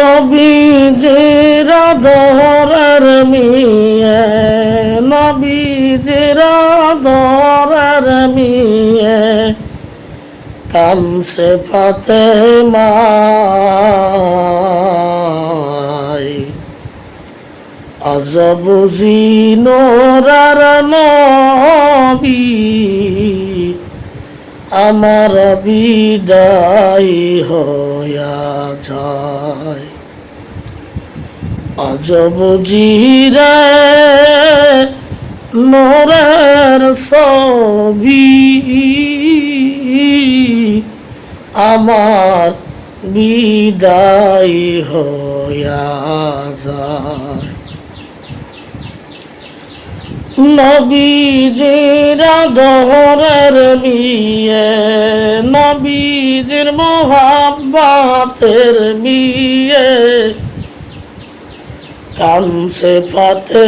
নবীজির দহরের মিয়ে, নবীজির দহরের মিয়ে। কামসে ফাতে মাই আজব জিনোরার নবী, আমার বিদায় হইয়া যায়। আজব জিরে মোরার সবি আমার বিদায় হইয়া যায়। নবীজির দহরের মিয়ে নবীজির মোহাব্বাতের মিয়ে কানসে ফাতে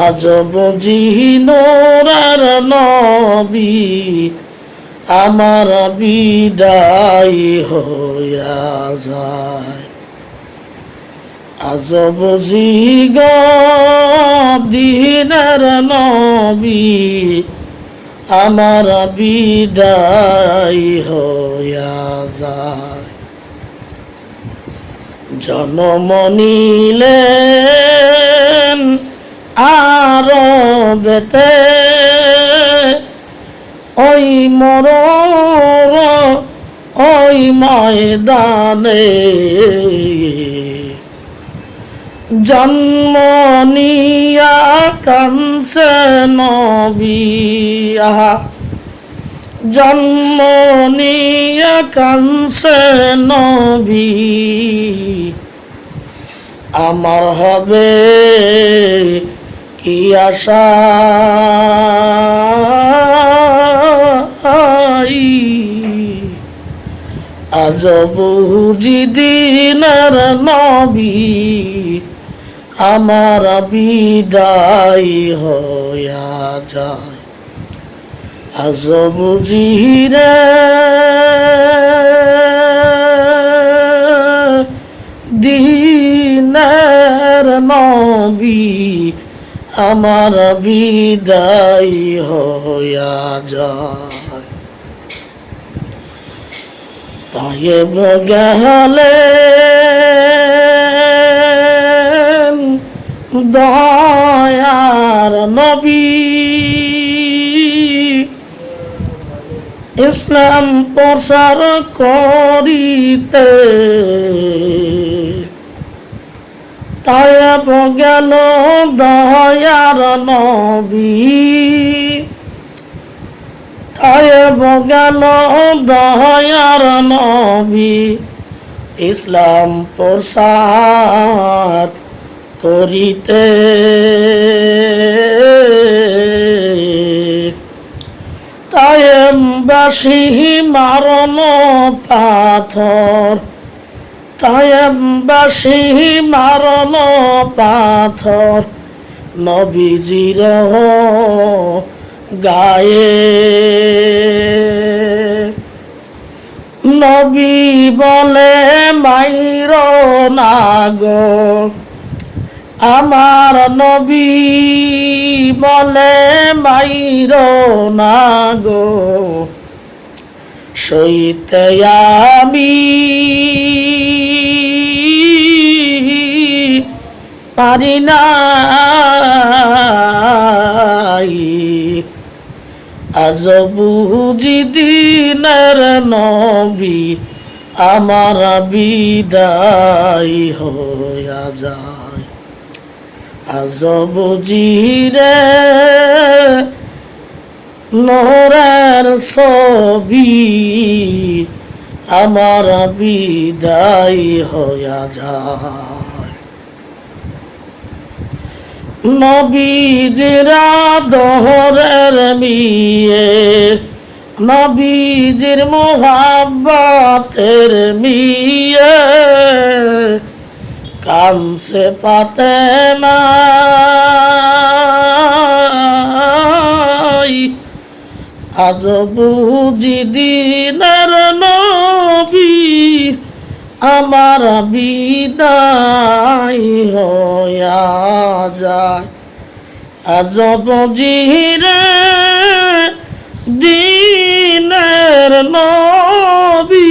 আজব জিনোরার নবী আমার বিদায় হইয়া যায়। আজব জিগ দিনের নবী, আমার বিদায় হইয়া যায়। জনম নিলেন আরবেতে, ওই মর ওই ময়দানে। জন্ম নিয়া কানসে নবিয়া। জন্ম নিয়া কানসে নবী। আমার হবে কি আশা? আজব দিনের নবী আমার বিদায় হইয়া যায়। আজব জিরে দিনের নবী আমার বিদায় হইয়া যায়। তায়েব গেলেন দয়ার নবী। ইসলাম প্রসার করিতে তায়েব গেল দয়ার নবী। তায়েব গেল দয়ার নবী? ইসলাম প্রসার করিতে। তায়েমবাসী মারণ পাথর। তায়েমবাসী মারণ পাথর। নবীজির গায়ে। নবী বলে মাইর নাগো আমার নবী বলে মাইর নাগো সইতে আমি পারি না আজব দিনের নবী, আমার বিদায় হইয়া যায়। আজব জিরে নোরের ছবি, আমার বিদায় হইয়া যায়। নবীজিরা দহরের মিয়ে নবীজির মোহাব্বতের মিয়ে। কামসে পাতে নাই আজ বুঝি দিনের নবী। আমার বিদায় হইয়া যায়। আজ বুঝি রে দিনের নবী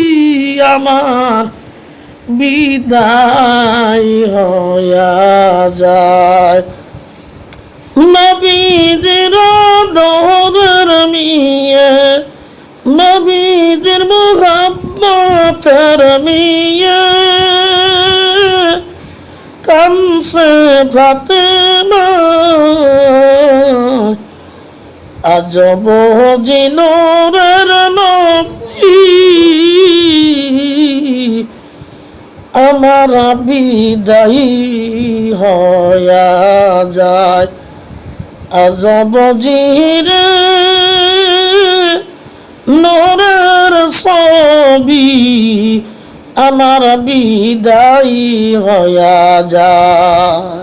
আমার বিদায় হইয়া যায়। নবীদের দোহর মিয়ে নবীদের মোহাম্মতের মিয়ে। কামসে ফাতেমা। আজব নবী। আমার বিদায়ী হয়া যায়। আজব জিরে ছবি আমার বিদায়ী হয়া যায়